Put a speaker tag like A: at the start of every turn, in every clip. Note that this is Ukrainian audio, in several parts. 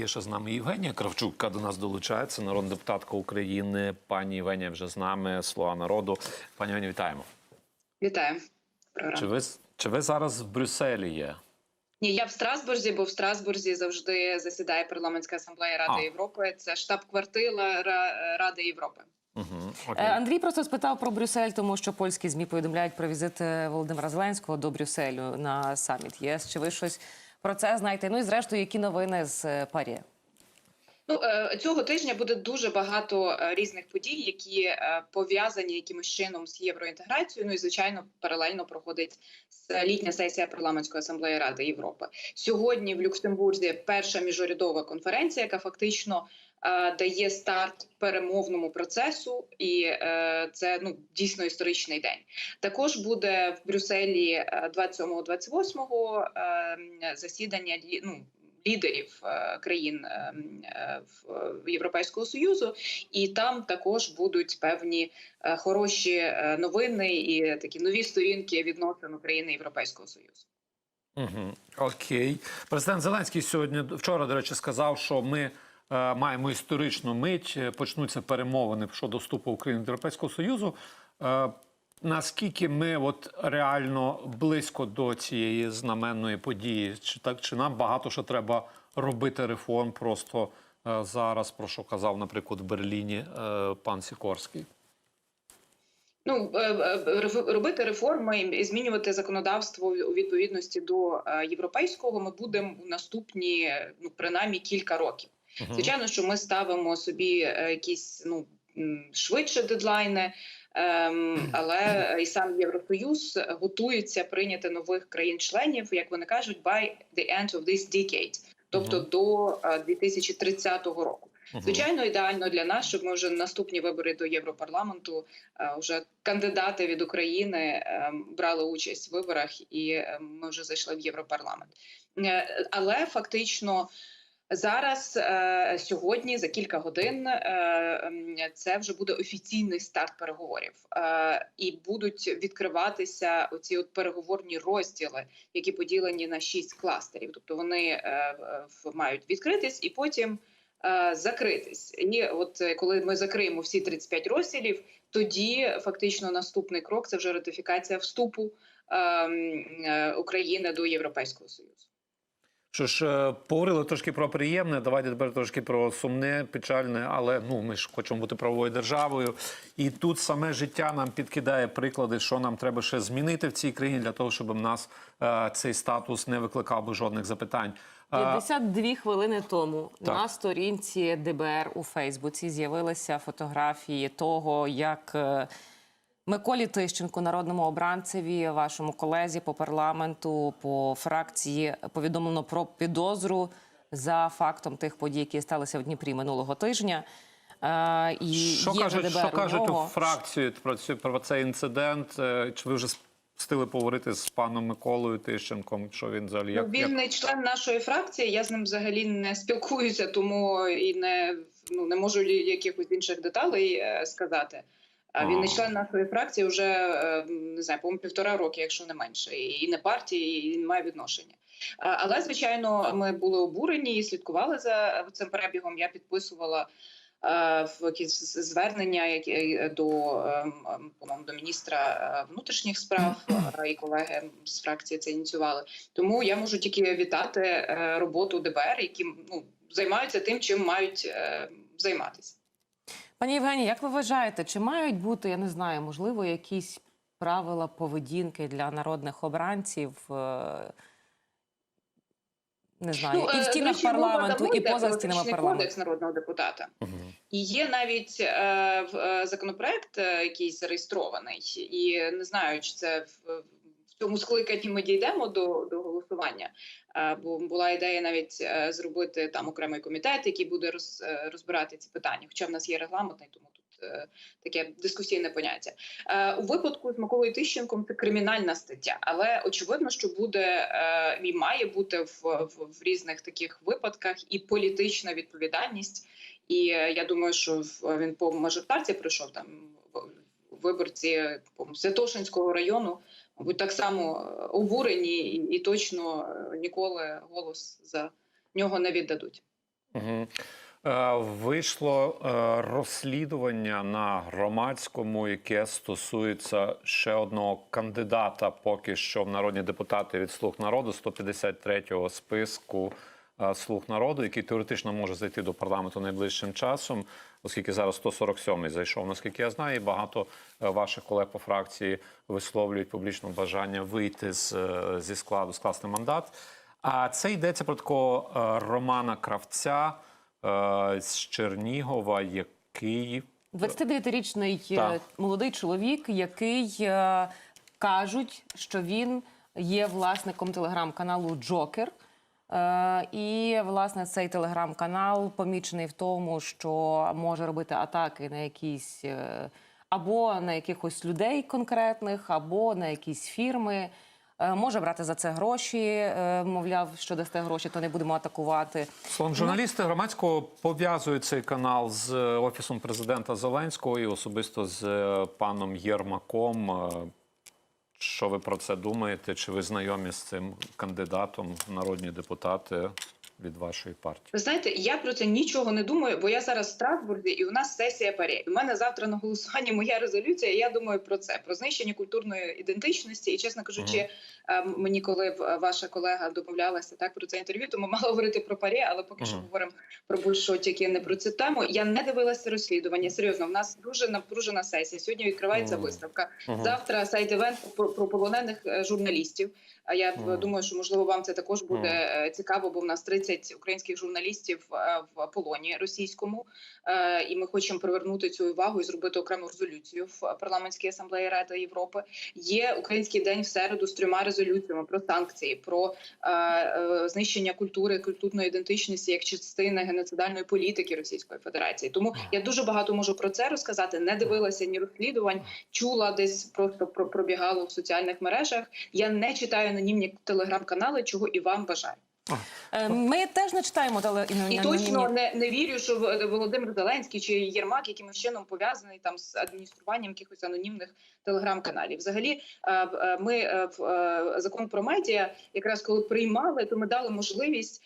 A: Є ще з нами Євгенія Кравчук, яка до нас долучається, народна депутатка України. Пані Євгенія вже з нами, слуга народу. Пані Євгенія, вітаємо.
B: Вітаю.
A: Чи ви, чи ви зараз в Брюсселі є?
B: Ні, я в Страсбурзі, бо в Страсбурзі завжди засідає парламентська асамблея Ради
A: А.
B: Європи. Це штаб-квартира Ра- Ради Європи.
A: Угу. Окей.
C: Андрій просто спитав про Брюссель, тому що польські змі повідомляють про візит е, Володимира Зеленського до Брюсселю на саміт ЄС. Чи ви щось про це знайти. Ну і зрештою, які новини з е, Парі?
B: Ну е, цього тижня буде дуже багато е, різних подій, які пов'язані якимось чином з євроінтеграцією. Ну і звичайно, паралельно проходить літня сесія парламентської асамблеї Ради Європи. Сьогодні в Люксембурзі перша міжурядова конференція, яка фактично дає старт перемовному процесу, і е, це ну дійсно історичний день. Також буде в Брюсселі е, 27-28 е, засідання ну, лідерів е, країн е, е, в- Європейського союзу, і там також будуть певні е, хороші е, новини і такі нові сторінки відносин України Європейського союзу.
A: Угу. Окей. Президент Зеленський сьогодні вчора, до речі, сказав, що ми е, маємо історичну мить. е, Почнуться перемовини щодо вступу України до Європейського Союзу. Е, наскільки ми от реально близько до цієї знаменної події? Чи так чи нам багато що треба робити реформ просто е, зараз, про що казав, наприклад, в Берліні е, пан Сікорський?
B: Ну е, е, робити реформи і змінювати законодавство у відповідності до е, європейського. Ми будемо у наступні е, ну принаймні кілька років. Звичайно, що ми ставимо собі е, якісь ну швидше дедлайни, ем, але і сам Євросоюз готується прийняти нових країн-членів, як вони кажуть, by the end of this decade, тобто
A: Мгм.
B: до е, 2030 року.
A: Мгм.
B: Звичайно, ідеально для нас, щоб ми вже наступні вибори до Європарламенту е, вже кандидати від України е, брали участь в виборах, і е, ми вже зайшли в Європарламент. Е, Але фактично. Зараз е, сьогодні, за кілька годин, е, ем, це вже буде офіційний старт переговорів, е, і будуть відкриватися оці от переговорні розділи, які поділені на шість кластерів. Тобто вони мають відкритись і потім закритись. І от коли ми закриємо всі 35 розділів, тоді фактично наступний крок це вже ратифікація вступу ем, України до Європейського союзу.
A: Що ж, е, поговорили трошки про приємне. Давайте тепер трошки про сумне, печальне, але ну ми ж хочемо бути правовою державою. І тут саме життя нам підкидає приклади, що нам треба ще змінити в цій країні для того, щоб в нас е, цей статус не викликав би жодних запитань. Е,
C: 52 хвилини тому
A: Так.
C: на сторінці ДБР у Фейсбуці з'явилися фотографії того, як е, Миколі Тищенку, народному обранцеві, вашому колезі по парламенту, по фракції, повідомлено про підозру за фактом тих подій, які сталися в Дніпрі минулого тижня. Е, і
A: що
C: є
A: кажуть,
C: ДБР
A: що кажуть у фракцію про цю про цей інцидент? Е, Чи ви вже встигли поговорити з паном Миколою Тищенком? Що він взагалі як,
B: Ну,
A: як...
B: Він не член нашої фракції. Я з ним взагалі не спілкуюся, тому і не ну не можу якихось інших деталей е, сказати. А він не член нашої фракції вже е, не знаю, по півтора роки, якщо не менше, і не партії, і не має відношення. Але звичайно, ми були обурені і слідкували за цим перебігом. Я підписувала. е, В якісь звернення е, до по-моєму, до міністра е, внутрішніх справ е, і колеги з фракції це ініціювали. Тому я можу тільки вітати е, роботу ДБР, які ну займаються тим, чим мають е, займатися.
C: Пані Євгенія, як ви вважаєте, чи мають бути, я не знаю, можливо, якісь правила поведінки для народних обранців? е, Не знаю, і в
B: е,
C: стінах
B: речі,
C: парламенту, і поза стінами парламенту.
B: кодекс народного депутата.
A: Мгм.
B: І є навіть е, в е, законопроект, який зареєстрований, і не знаю, чи це в цьому скликанні ми дійдемо до, до голосування. Е, бо була ідея навіть е, зробити там окремий комітет, який буде роз, е, розбирати ці питання. Хоча в нас є регламентний, тому тут таке дискусійне поняття. У випадку з Миколою Тищенком це кримінальна стаття, але очевидно, що буде і має бути в, в, в різних таких випадках і політична відповідальність. І я думаю, що він по мажоритарці прийшов там виборці по Святошинського району, мабуть, так само е, обурені і, і точно е, ніколи голос за нього не віддадуть.
A: Е, Вийшло розслідування на громадському, яке стосується ще одного кандидата, поки що в народні депутати від слуг народу 153-го списку слуг народу, який теоретично може зайти до парламенту найближчим часом, оскільки зараз 147-й зайшов, наскільки я знаю, і багато е, ваших колег по фракції висловлюють публічно бажання вийти з, е, зі складу, скласти мандат. А це йдеться про такого е, Романа Кравця е, з Чернігова, який
C: 29-річний е,
A: Так.
C: молодий чоловік, який е, кажуть, що він є власником телеграм-каналу Джокер. Е, і власне цей телеграм-канал помічений в тому, що може робити атаки на якісь е, або на якихось людей конкретних, або на якісь фірми. Е, Може брати за це гроші, мовляв, що дасте гроші, то не будемо атакувати.
A: Словом, журналісти громадського пов'язують цей канал з офісом президента Зеленського і особисто з паном Єрмаком. Що ви про це думаєте? Чи ви знайомі з цим кандидатом народні депутати від вашої партії?
B: Ви знаєте, я про це нічого не думаю, бо я зараз в Страсбурзі, і у нас сесія ПАРЄ. У мене завтра на голосуванні моя резолюція. і Я думаю про це, про знищення культурної ідентичності. І чесно кажучи, е, мені коли ваша колега домовлялася так про це інтерв'ю, то ми мали говорити про ПАРЄ, але поки що говоримо про більше тільки не про цю тему. Я не дивилася розслідування. Серйозно, в нас дуже напружена сесія. Сьогодні відкривається
A: Мгм.
B: виставка.
A: Мгм.
B: Завтра сайт-івент про, про полонених е, журналістів. А я
A: Мгм.
B: думаю, що можливо вам це також буде е, цікаво, бо в нас 30 українських журналістів е, в полоні російському, Е, і ми хочемо привернути цю увагу і зробити окрему резолюцію в парламентській асамблеї Ради Європи. Є український день в середу з трьома резолюціями про санкції, про знищення культури, культурної ідентичності як частини геноцидальної політики Російської Федерації. Тому я дуже багато можу про це розказати. Не дивилася ні розслідувань, чула десь просто про- пробігало в соціальних мережах. Я не читаю анонімні телеграм-канали, чого і вам бажаю.
C: Е, Ми теж не читаємо теле
B: І точно не, не вірю, що Володимир Зеленський чи Єрмак якимось чином пов'язаний там з адмініструванням якихось анонімних телеграм-каналів. Взагалі, е, е, ми в закон про медіа, якраз коли приймали, то ми дали можливість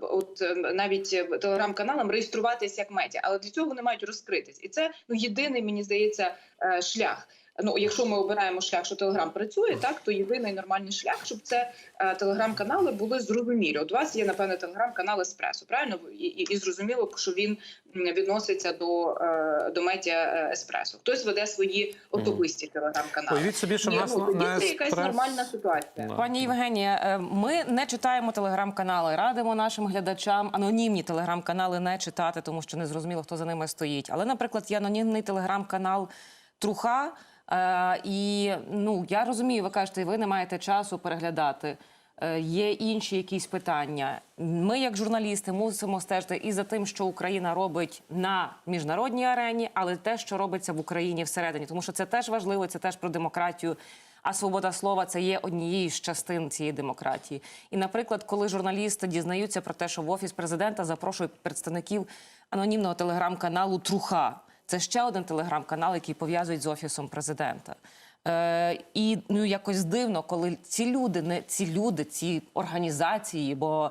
B: от навіть телеграм-каналам реєструватися як медіа, але для цього вони мають розкритись, і це ну єдиний, мені здається, шлях. Ну, якщо ми обираємо шлях, що Телеграм працює, так то єдиний нормальний шлях, щоб це е, телеграм-канали були зрозумілі. От у вас є напевне телеграм-канал Еспресо, правильно і, і, і зрозуміло, що він відноситься до, е, до медіа е, Еспресо. Хтось веде свої особисті телеграм-канали.
A: Уявіть собі, що в
B: Ні,
A: нас
B: ну,
A: на,
B: це якась нормальна ситуація.
C: Пані Євгенія, е, ми не читаємо телеграм-канали, радимо нашим глядачам анонімні телеграм-канали не читати, тому що не зрозуміло, хто за ними стоїть. Але, наприклад, є анонімний телеграм-канал Труха. Е, І ну я розумію, ви кажете, ви не маєте часу переглядати. Е, Є інші якісь питання. Ми, як журналісти, мусимо стежити і за тим, що Україна робить на міжнародній арені, але те, що робиться в Україні всередині, тому що це теж важливо, це теж про демократію. А свобода слова це є однією з частин цієї демократії. І, наприклад, коли журналісти дізнаються про те, що в офіс президента запрошують представників анонімного телеграм-каналу Труха. Це ще один телеграм-канал, який пов'язують з офісом президента. Е, і ну якось дивно, коли ці люди, не ці люди, ці організації, бо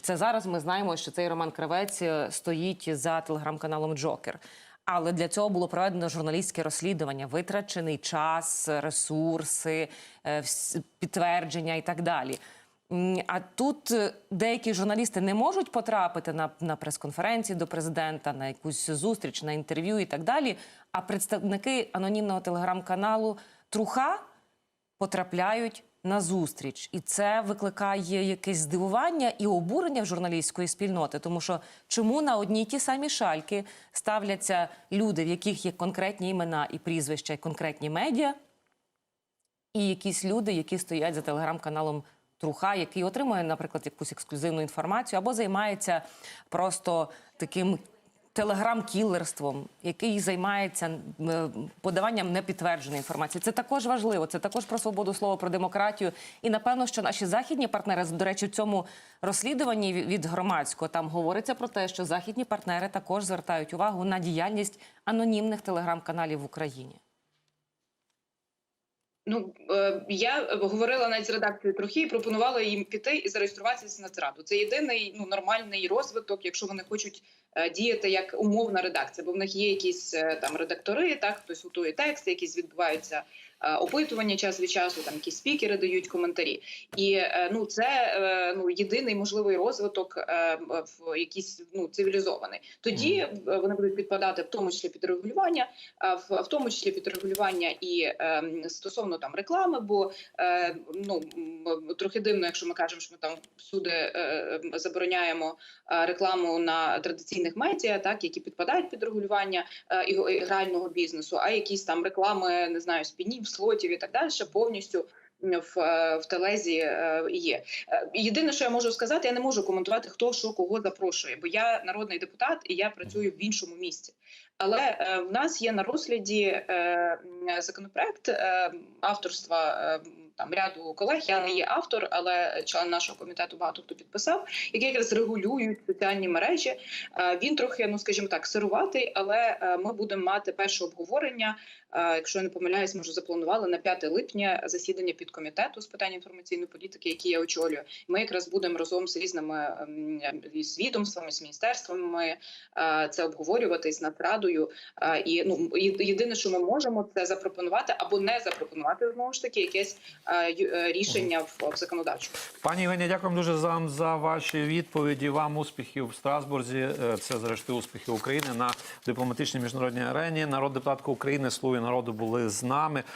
C: це зараз ми знаємо, що цей Роман Кравець е, стоїть за телеграм-каналом Джокер. Але для цього було проведено журналістське розслідування, витрачений час, ресурси, е, підтвердження і так далі. А тут е, деякі журналісти не можуть потрапити на, на прес-конференції до президента, на якусь зустріч, на інтерв'ю і так далі. А представники анонімного телеграм-каналу Труха потрапляють на зустріч, і це викликає якесь здивування і обурення в журналістської спільноти, тому що чому на одні й ті самі шальки ставляться люди, в яких є конкретні імена і прізвища, і конкретні медіа, і якісь люди, які стоять за телеграм-каналом Труха, який отримує, наприклад, якусь ексклюзивну інформацію, або займається просто таким телеграм-кілерством, який займається е, подаванням непідтвердженої інформації. Це також важливо. Це також про свободу слова, про демократію. І напевно, що наші західні партнери, до речі, в цьому розслідуванні від- від громадського там говориться про те, що західні партнери також звертають увагу на діяльність анонімних телеграм-каналів в Україні.
B: Ну е, я говорила навіть з редакцією трохи і пропонувала їм піти і зареєструватися на Нацраду. Це єдиний ну нормальний розвиток, якщо вони хочуть діяти як умовна редакція, бо в них є якісь е, там редактори, так хтось готує тексти, якісь відбуваються е, опитування час від часу, там якісь спікери дають коментарі. І е, ну це е, ну єдиний можливий розвиток е, в якийсь ну цивілізований. Тоді е, вони будуть підпадати в тому числі під регулювання, в, в тому числі під регулювання і е, стосовно там реклами, бо е, ну трохи дивно, якщо ми кажемо, що ми там всюди е, е, забороняємо е, рекламу на традиційних медіа, так які підпадають під регулювання е, грального бізнесу, а якісь там реклами, не знаю, спінів, слотів і так далі, повністю. В, е, в телезі е, є єдине, що я можу сказати, я не можу коментувати, хто що кого запрошує, бо я народний депутат і я працюю в іншому місці. Але в нас є на розгляді законопроект авторства там ряду колег. Я не є автор, але член нашого комітету багато хто підписав, які якраз регулюють соціальні мережі. Е, він трохи, ну скажімо так, сируватий, але е, ми будемо мати перше обговорення. Е, якщо я не помиляюсь, може запланували на 5 липня засідання підкомітету з питань інформаційної політики, який я очолюю. Ми якраз будемо разом з різними ем, з відомствами, з міністерствами е, це обговорювати з Нацрадою. Е, І ну єдине, що ми можемо, це запропонувати або не запропонувати знову ж таки якесь е, е, рішення в, законодавчому.
A: Пані Євгенія, дякую дуже за, за ваші відповіді. Вам успіхів в Страсбурзі. Е, Це зрештою успіхи України на дипломатичній міжнародній арені. Народ депутатка України, слуги народу були з нами.